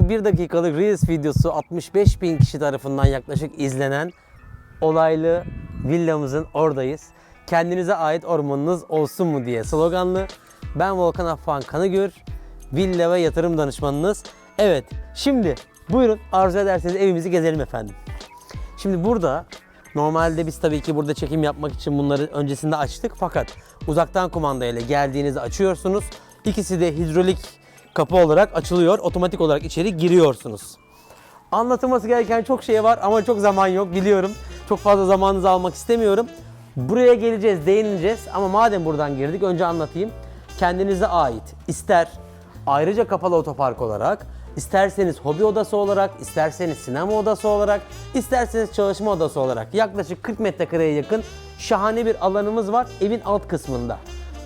1 dakikalık Reels videosu 65 bin kişi tarafından yaklaşık izlenen olaylı villamızın oradayız. Kendinize ait ormanınız olsun mu diye sloganlı. Ben Volkan Affan Kanıgür, villa ve yatırım danışmanınız. Evet, şimdi buyurun arzu ederseniz evimizi gezelim efendim. Şimdi burada normalde biz tabii ki burada çekim yapmak için bunları öncesinde açtık fakat uzaktan kumandayla geldiğinizde açıyorsunuz. İkisi de hidrolik kapı olarak açılıyor. Otomatik olarak içeri giriyorsunuz. Anlatılması gereken çok şey var ama çok zaman yok biliyorum. Çok fazla zamanınızı almak istemiyorum. Buraya geleceğiz, değineceğiz ama madem buradan girdik önce anlatayım. Kendinize ait ister ayrıca kapalı otopark olarak, isterseniz hobi odası olarak, isterseniz sinema odası olarak, isterseniz çalışma odası olarak yaklaşık 40 metrekareye yakın şahane bir alanımız var evin alt kısmında.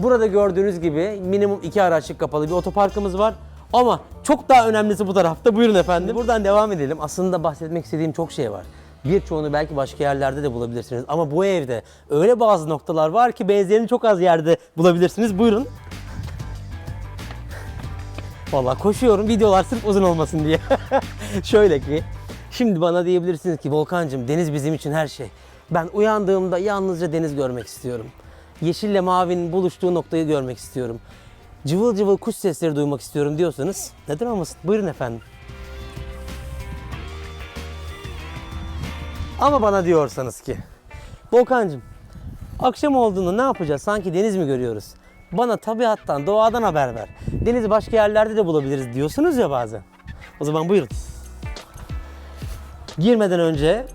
Burada gördüğünüz gibi minimum iki araçlık kapalı bir otoparkımız var. Ama çok daha önemlisi bu tarafta. Buyurun efendim. Buradan devam edelim. Aslında bahsetmek istediğim çok şey var. Birçoğunu belki başka yerlerde de bulabilirsiniz. Ama bu evde öyle bazı noktalar var ki benzerini çok az yerde bulabilirsiniz. Buyurun. Vallahi koşuyorum videolar sırf uzun olmasın diye. Şöyle ki şimdi bana diyebilirsiniz ki Volkancığım deniz bizim için her şey. Ben uyandığımda yalnızca deniz görmek istiyorum. Yeşille mavinin buluştuğu noktayı görmek istiyorum. Cıvıl cıvıl kuş sesleri duymak istiyorum diyorsanız neden olmasın? Buyurun efendim. Ama bana diyorsanız ki Volkancığım akşam olduğunda ne yapacağız? Sanki deniz mi görüyoruz? Bana tabiattan, doğadan haber ver. Denizi başka yerlerde de bulabiliriz diyorsunuz ya bazen. O zaman buyurun. Girmeden önce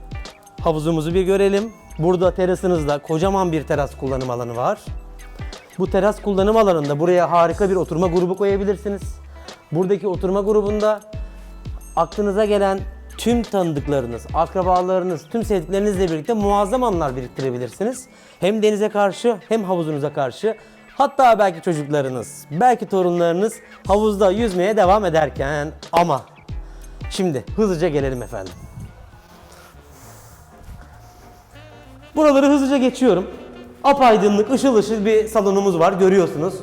havuzumuzu bir görelim. Burada terasınızda kocaman bir teras kullanım alanı var. Bu teras kullanım alanında buraya harika bir oturma grubu koyabilirsiniz. Buradaki oturma grubunda aklınıza gelen tüm tanıdıklarınız, akrabalarınız, tüm sevdiklerinizle birlikte muazzam anlar biriktirebilirsiniz. Hem denize karşı hem havuzunuza karşı. Hatta belki çocuklarınız, belki torunlarınız havuzda yüzmeye devam ederken ama şimdi hızlıca gelelim efendim. Buraları hızlıca geçiyorum. Apaydınlık, ışıl ışıl bir salonumuz var görüyorsunuz.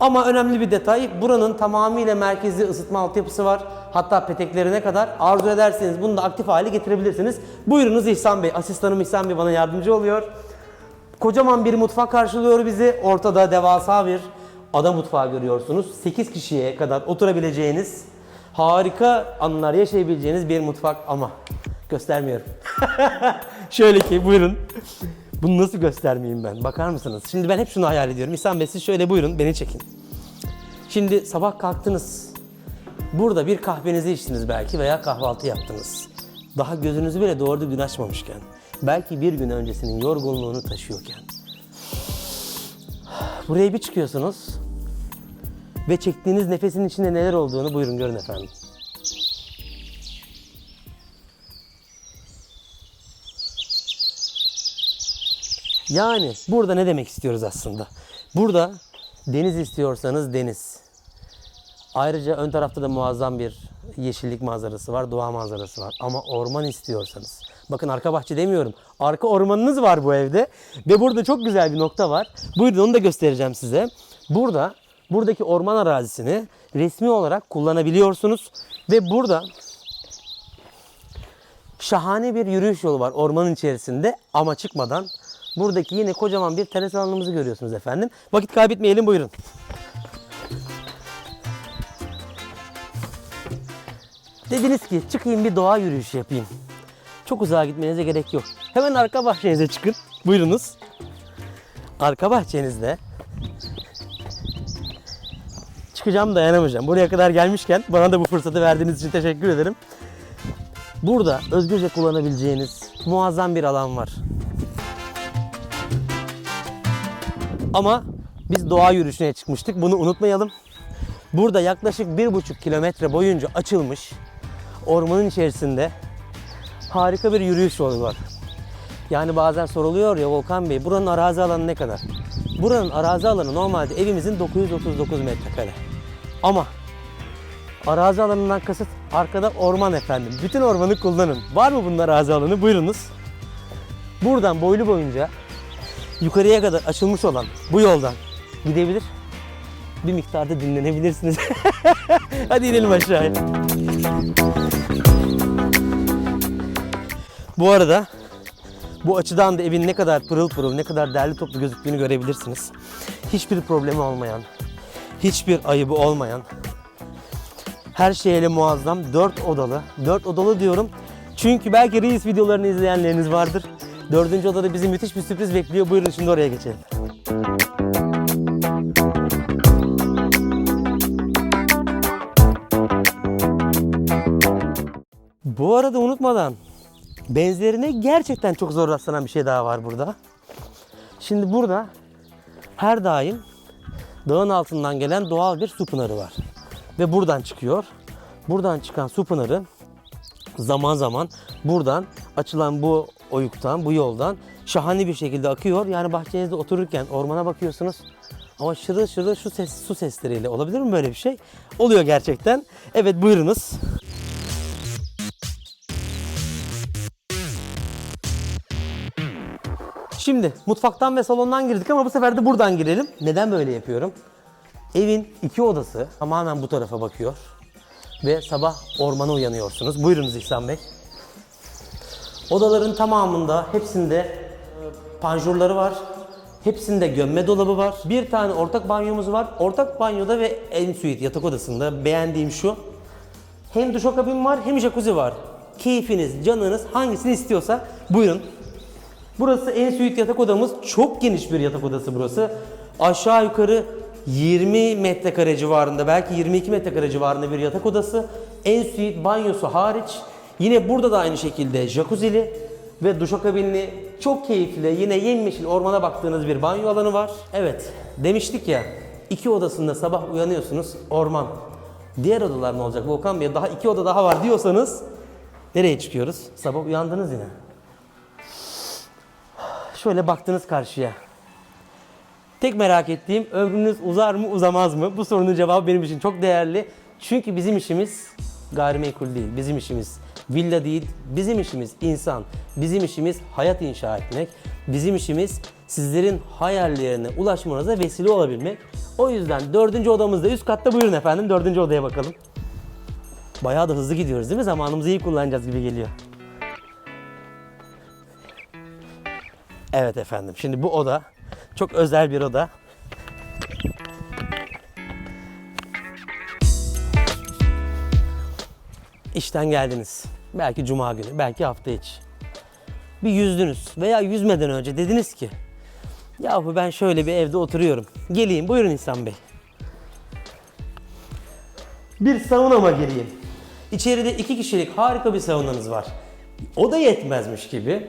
Ama önemli bir detay buranın tamamıyla merkezi ısıtma altyapısı var. Hatta peteklerine kadar arzu ederseniz bunu da aktif hale getirebilirsiniz. Buyurunuz İhsan Bey. Asistanım İhsan Bey bana yardımcı oluyor. Kocaman bir mutfak karşılıyor bizi. Ortada devasa bir ada mutfağı görüyorsunuz. 8 kişiye kadar oturabileceğiniz, harika anılar yaşayabileceğiniz bir mutfak ama göstermiyorum. Şöyle ki buyurun. Bunu nasıl göstermeyeyim ben? Bakar mısınız? Şimdi ben hep şunu hayal ediyorum. İhsan Bey siz şöyle buyurun beni çekin. Şimdi sabah kalktınız. Burada bir kahvenizi içtiniz belki veya kahvaltı yaptınız. Daha gözünüzü bile doğru gün açmamışken. Belki bir gün öncesinin yorgunluğunu taşıyorken. Buraya bir çıkıyorsunuz. Ve çektiğiniz nefesin içinde neler olduğunu buyurun görün efendim. Yani burada ne demek istiyoruz aslında? Burada deniz istiyorsanız deniz. Ayrıca ön tarafta da muazzam bir yeşillik manzarası var, doğa manzarası var. Ama orman istiyorsanız. Bakın arka bahçe demiyorum. Arka ormanınız var bu evde. Ve burada çok güzel bir nokta var. Buyurun onu da göstereceğim size. Burada, buradaki orman arazisini resmi olarak kullanabiliyorsunuz. Ve burada şahane bir yürüyüş yolu var ormanın içerisinde ama çıkmadan buradaki yine kocaman bir teras alanımızı görüyorsunuz efendim. Vakit kaybetmeyelim buyurun. Dediniz ki çıkayım bir doğa yürüyüşü yapayım. Çok uzağa gitmenize gerek yok. Hemen arka bahçenize çıkın. Buyurunuz. Arka bahçenizde çıkacağım dayanamayacağım. Buraya kadar gelmişken bana da bu fırsatı verdiğiniz için teşekkür ederim. Burada özgürce kullanabileceğiniz muazzam bir alan var. Ama biz doğa yürüyüşüne çıkmıştık. Bunu unutmayalım. Burada yaklaşık bir buçuk kilometre boyunca açılmış ormanın içerisinde harika bir yürüyüş yolu var. Yani bazen soruluyor ya Volkan Bey buranın arazi alanı ne kadar? Buranın arazi alanı normalde evimizin 939 metrekare. Ama arazi alanından kasıt arkada orman efendim. Bütün ormanı kullanın. Var mı bunun arazi alanı? Buyurunuz. Buradan boylu boyunca yukarıya kadar açılmış olan bu yoldan gidebilir. Bir miktarda dinlenebilirsiniz. Hadi inelim aşağıya. Bu arada bu açıdan da evin ne kadar pırıl pırıl, ne kadar derli toplu gözüktüğünü görebilirsiniz. Hiçbir problemi olmayan, hiçbir ayıbı olmayan, her şeyle muazzam 4 odalı. 4 odalı diyorum çünkü belki reis videolarını izleyenleriniz vardır. Dördüncü odada bizi müthiş bir sürpriz bekliyor. Buyurun şimdi oraya geçelim. Bu arada unutmadan benzerine gerçekten çok zor rastlanan bir şey daha var burada. Şimdi burada her daim dağın altından gelen doğal bir su pınarı var. Ve buradan çıkıyor. Buradan çıkan su pınarı zaman zaman buradan açılan bu oyuktan, bu yoldan şahane bir şekilde akıyor. Yani bahçenizde otururken ormana bakıyorsunuz. Ama şırıl şırıl şu ses, su sesleriyle olabilir mi böyle bir şey? Oluyor gerçekten. Evet buyurunuz. Şimdi mutfaktan ve salondan girdik ama bu sefer de buradan girelim. Neden böyle yapıyorum? Evin iki odası tamamen bu tarafa bakıyor. Ve sabah ormana uyanıyorsunuz. Buyurunuz İhsan Bey. Odaların tamamında hepsinde e, panjurları var. Hepsinde gömme dolabı var. Bir tane ortak banyomuz var. Ortak banyoda ve en suite yatak odasında beğendiğim şu. Hem duşakabin var hem jacuzzi var. Keyfiniz, canınız hangisini istiyorsa buyurun. Burası en suite yatak odamız. Çok geniş bir yatak odası burası. Aşağı yukarı 20 metrekare civarında belki 22 metrekare civarında bir yatak odası. En suite banyosu hariç. Yine burada da aynı şekilde jacuzzi'li ve duşakabinli çok keyifli yine yemyeşil ormana baktığınız bir banyo alanı var. Evet demiştik ya iki odasında sabah uyanıyorsunuz orman. Diğer odalar ne olacak Volkan Bey daha iki oda daha var diyorsanız nereye çıkıyoruz? Sabah uyandınız yine. Şöyle baktınız karşıya. Tek merak ettiğim ömrünüz uzar mı uzamaz mı? Bu sorunun cevabı benim için çok değerli. Çünkü bizim işimiz gayrimenkul değil. Bizim işimiz villa değil. Bizim işimiz insan. Bizim işimiz hayat inşa etmek. Bizim işimiz sizlerin hayallerine ulaşmanıza vesile olabilmek. O yüzden dördüncü odamızda üst katta buyurun efendim. Dördüncü odaya bakalım. Bayağı da hızlı gidiyoruz değil mi? Zamanımızı iyi kullanacağız gibi geliyor. Evet efendim. Şimdi bu oda çok özel bir oda. İşten geldiniz. Belki cuma günü, belki hafta içi. Bir yüzdünüz veya yüzmeden önce dediniz ki Yahu ben şöyle bir evde oturuyorum. Geleyim buyurun İhsan Bey. Bir saunama gireyim. İçeride iki kişilik harika bir saunanız var. O da yetmezmiş gibi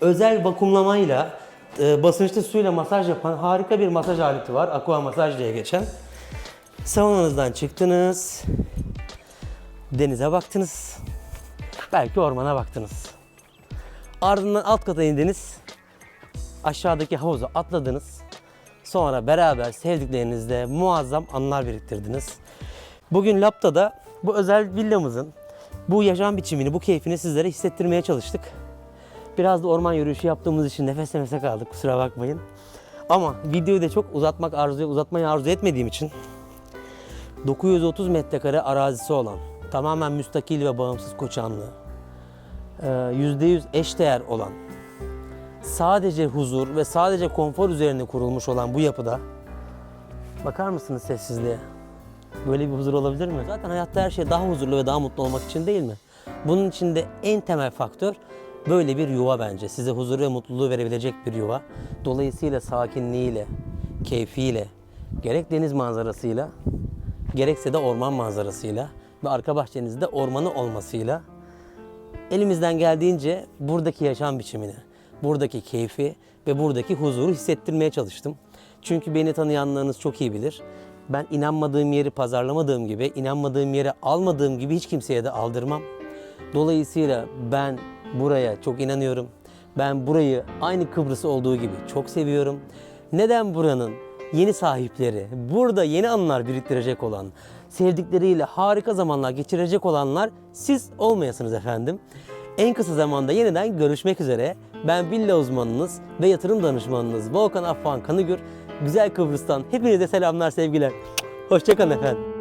özel vakumlamayla e, basınçlı suyla masaj yapan harika bir masaj aleti var. Aqua masaj diye geçen. Saunanızdan çıktınız. Denize baktınız. Belki ormana baktınız. Ardından alt kata indiniz. Aşağıdaki havuza atladınız. Sonra beraber sevdiklerinizle muazzam anılar biriktirdiniz. Bugün Lapta'da bu özel villamızın bu yaşam biçimini, bu keyfini sizlere hissettirmeye çalıştık. Biraz da orman yürüyüşü yaptığımız için nefes nefese kaldık kusura bakmayın. Ama videoyu da çok uzatmak arzu uzatmayı arzu etmediğim için 930 metrekare arazisi olan, tamamen müstakil ve bağımsız koçanlı, e, %100 eşdeğer olan, sadece huzur ve sadece konfor üzerine kurulmuş olan bu yapıda bakar mısınız sessizliğe? Böyle bir huzur olabilir mi? Zaten hayatta her şey daha huzurlu ve daha mutlu olmak için değil mi? Bunun için de en temel faktör böyle bir yuva bence. Size huzur ve mutluluğu verebilecek bir yuva. Dolayısıyla sakinliğiyle, keyfiyle, gerek deniz manzarasıyla, gerekse de orman manzarasıyla ve arka bahçenizde ormanı olmasıyla elimizden geldiğince buradaki yaşam biçimini, buradaki keyfi ve buradaki huzuru hissettirmeye çalıştım. Çünkü beni tanıyanlarınız çok iyi bilir. Ben inanmadığım yeri pazarlamadığım gibi, inanmadığım yere almadığım gibi hiç kimseye de aldırmam. Dolayısıyla ben buraya çok inanıyorum. Ben burayı aynı Kıbrıs olduğu gibi çok seviyorum. Neden buranın yeni sahipleri, burada yeni anılar biriktirecek olan, sevdikleriyle harika zamanlar geçirecek olanlar siz olmayasınız efendim. En kısa zamanda yeniden görüşmek üzere. Ben villa uzmanınız ve yatırım danışmanınız Volkan Affan Kanıgür. Güzel Kıbrıs'tan hepinize selamlar sevgiler. Hoşçakalın efendim.